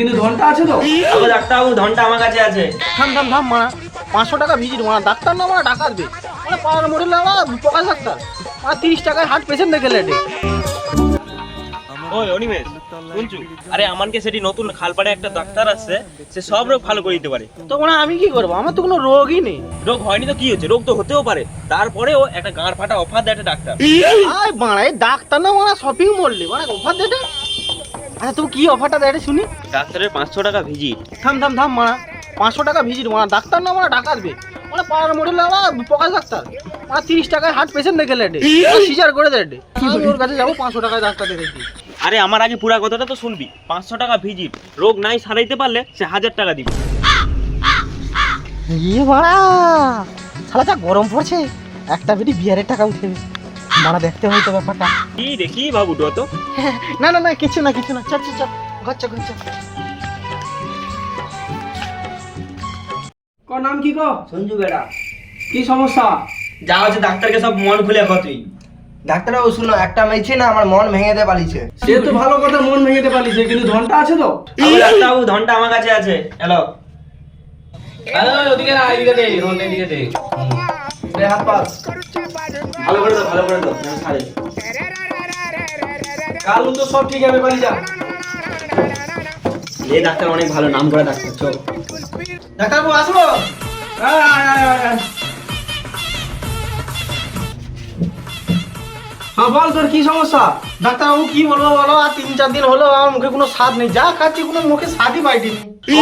কিন্তু ঘণ্টা আছে তো? ডাক্তারবাবু ধনটা আমার কাছে আছে। থাম থাম থাম মারা পাঁচশো টাকা ভিজিট মারা ডাক্তার না মারা ডাকাত বে। মানে পাড়ার মডেল না প্রকাশ ডাক্তার মানে তিরিশ টাকায় হার্ট পেশেন্ট দেখে লেটে। ওই অনিমেষ শুনছু? আরে আমানকে সেটি নতুন খালপাড়ে একটা ডাক্তার আছে সে সব রোগ ভালো করে দিতে পারে। তো মানে আমি কি করব? আমার তো কোনো রোগই নেই। রোগ হয়নি তো কি হচ্ছে? রোগ তো হতেও পারে। তারপরেও একটা গাঁড় ফাটা অফার দেয় একটা ডাক্তার। আয় এই ডাক্তার না মারা শপিং মললি মানে অফার দেটে আচ্ছা তুমি কি অফারটা দেটে শুনি? ডাক্তারের পাঁচশো টাকা ভিজিট থাম থাম থাম মারা পাঁচশো টাকা ভিজিট মারা ডাক্তার না মারা ডাকাত বে। মানে পাড়ার মডেল প্রকাশ ডাক্তার। মানে তিরিশ টাকায় হার্ট পেশেন্ট দেখে লেটে সিজার করে আমি ওর কাছে যাব পাঁচশো টাকায় ডাক্তার দেখেছি আরে আমার আগে পুরা কথাটা তো শুনবি। পাঁচশো টাকা ভিজিট রোগ নাই সারাইতে পারলে সে হাজার টাকা দিবে। ইয়ে বাড়া! শালা যা গরম পড়ছে একটা বেটি বিয়ারের টাকা উঠে মারা দেখতে হয়তো ব্যাপারটা। কি দেখি বাবু তো না না না কিছু না কিছু না। চল চল চল। ঘর চল ঘর চল। ক নাম কি কো সঞ্জু বেড়া। কি সমস্যা? যা হচ্ছে ডাক্তারকে সব মন খুলে কর তুই। ডাক্তারবাবু শুনো একটা মেয়েছে না আমার মন ভেঙে দিয়ে পালিয়েছে। সে তো ভালো কথা মন ভেঙে পালিছে কিন্তু ঘণ্টা আছে তো? ডাক্তারবাবু ধনটা আমার কাছে আছে। হ্যালো। ওদিকে না এদিকে দে ঘণ্টা এদিকে দে। দে হাত পাস ভালো করে দাও ভালো করে দাও কাল তো সব ঠিক হবে পালি যা। এই ডাক্তার অনেক ভালো নাম করা ডাক্তার চল। ডাক্তারবাবু আসব? আয়, আয়, আয়। হ্যাঁ বল তোর কি সমস্যা? ডাক্তারবাবু কি বলব বলো? আর তিন চার দিন হলো আমার মুখে কোনো স্বাদ নেই। যা খাচ্ছি কোনো মুখে স্বাদই পাইনি।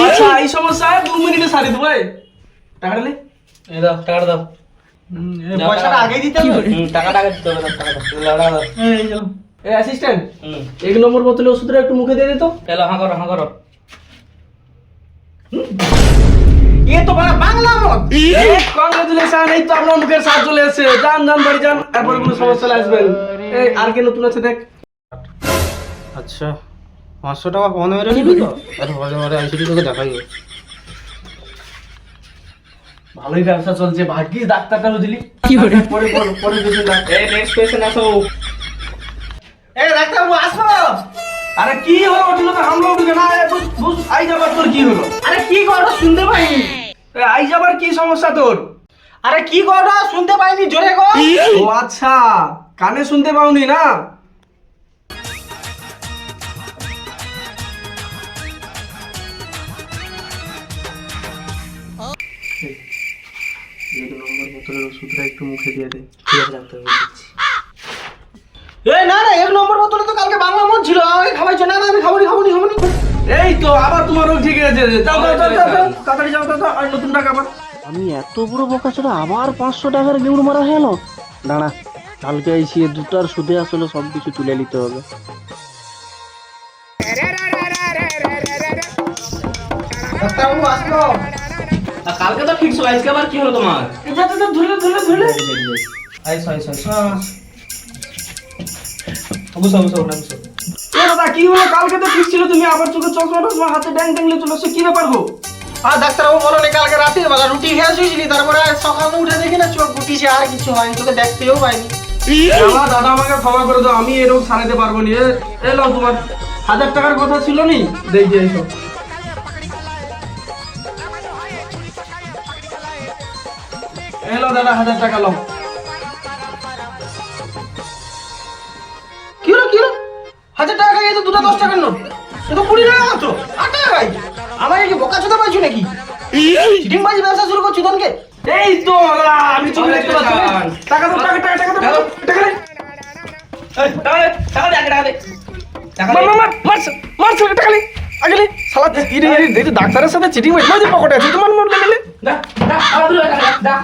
আচ্ছা এই সমস্যা দু মিনিটে সারি দেবো। টাকাটা নে। দাও টাকাটা দাও। পয়সাটা আগেই দিতে হবে। টাকাটা আগে দিতে হবে টাকাটা এই অ্যাসিস্ট্যান্ট এক নম্বর বোতলে ওষুধটা একটু মুখে দিয়ে দিত চলো হাঁ করো হাঁ করো। এ তো বড় বাংলা মত। কংগ্রেচুলেশন এই তো আপনার মুখের স্বাদ চলে এসেছে। যান যান বাড়ি যান তারপরে কোনো সমস্যা আসবেন এই আর কে নতুন আছে দেখ। আচ্ছা পাঁচশো টাকা কম তো তোকে দেখাই। ভালোই ব্যবসা চলছে ভাগ্যিস ডাক্তারটা বুঝলি কি করে পরে পরে পরে বুঝলি এই নেক্সট পেশেন্ট আসো। এ ডাক্তারবাবু আসব আরে কি হলো? ওঠলো তো হামলা উঠবে না। এ বুঝ আই যাবার তোর কি হলো? আরে কি করো শুনতে পাইনি। আই যাবার কি সমস্যা তোর? আরে কি করো শুনতে পাইনি জোরে গো ও আচ্ছা। কানে শুনতে পাওনি না? এক নম্বর বোতলের ওষুধটা একটু মুখে দিয়ে দে ঠিক আছে ডাক্তার এ না না এক নম্বর বোতলে তো কালকে বাংলা মত ছিল খাওয়াইছো না না আমি খাবনি খাবনি খাবনি এই তো আবার তোমার রোগ ঠিক আছে যাও যাও যাও তাড়াতাড়ি যাও আর নতুন টাকা আবার আমি এত বড় বোকা ছিল আবার পাঁচশো টাকার গেউড় মারা হয়ে গেল দাঁড়া কালকে এসে দুটার সুদে আসলে সব কিছু তুলে নিতে হবে ডাক্তারবাবু আসলো কালকে তো ফিক্স হলো আজকে আবার কি হলো তোমার? এটা তো তো ধুলে ধুলে ধুলে। আইস আইস আইস হ্যাঁ। বুঝো বুঝো না বুঝো দাদা কি হলো? কালকে তো ঠিক ছিল তুমি আবার চোখে চশমা টশমা হাতে ড্যাং ড্যাংলে চলে আসছো কি ব্যাপার গো? আর ডাক্তারবাবু বলো নি কালকে রাতের বেলা রুটি খেয়ে শুয়েছিলি তারপরে সকালে উঠে দেখি না চোখ গুটিছে আর কিছু হয়নি তোকে দেখতেও পাইনি। আমার দাদা আমাকে ক্ষমা করে দাও আমি রোগ সারাতে পারব নি। এ- এ তোমার হাজার টাকার কথা ছিল নি? দেখি এইসব এলো দাদা হাজার টাকা লাও। কি হলো কি হলো? হাজার টাকা খাইয়ে তো দুটো দশ টাকার নোট। এ তো কুড়ি টাকা মাত্র আট টাকা খাই। আমার কি বোকা চোদা পাইছো নাকি? চিটিং বাজি ব্যবসা শুরু করছ তনকে এই তো আমি চলে দেখতে পাচ্ছি টাকা দাও টাকা টাকা টাকা দাও টাকা দে। টাকা দে টাকা দে টাকা দে। মার মার মার মার মার টাকা নে আগে নে শালা ইরে ইরে ডাক্তারের সাথে চিটিং পকেটে আছে তোমার মন দা দা দা।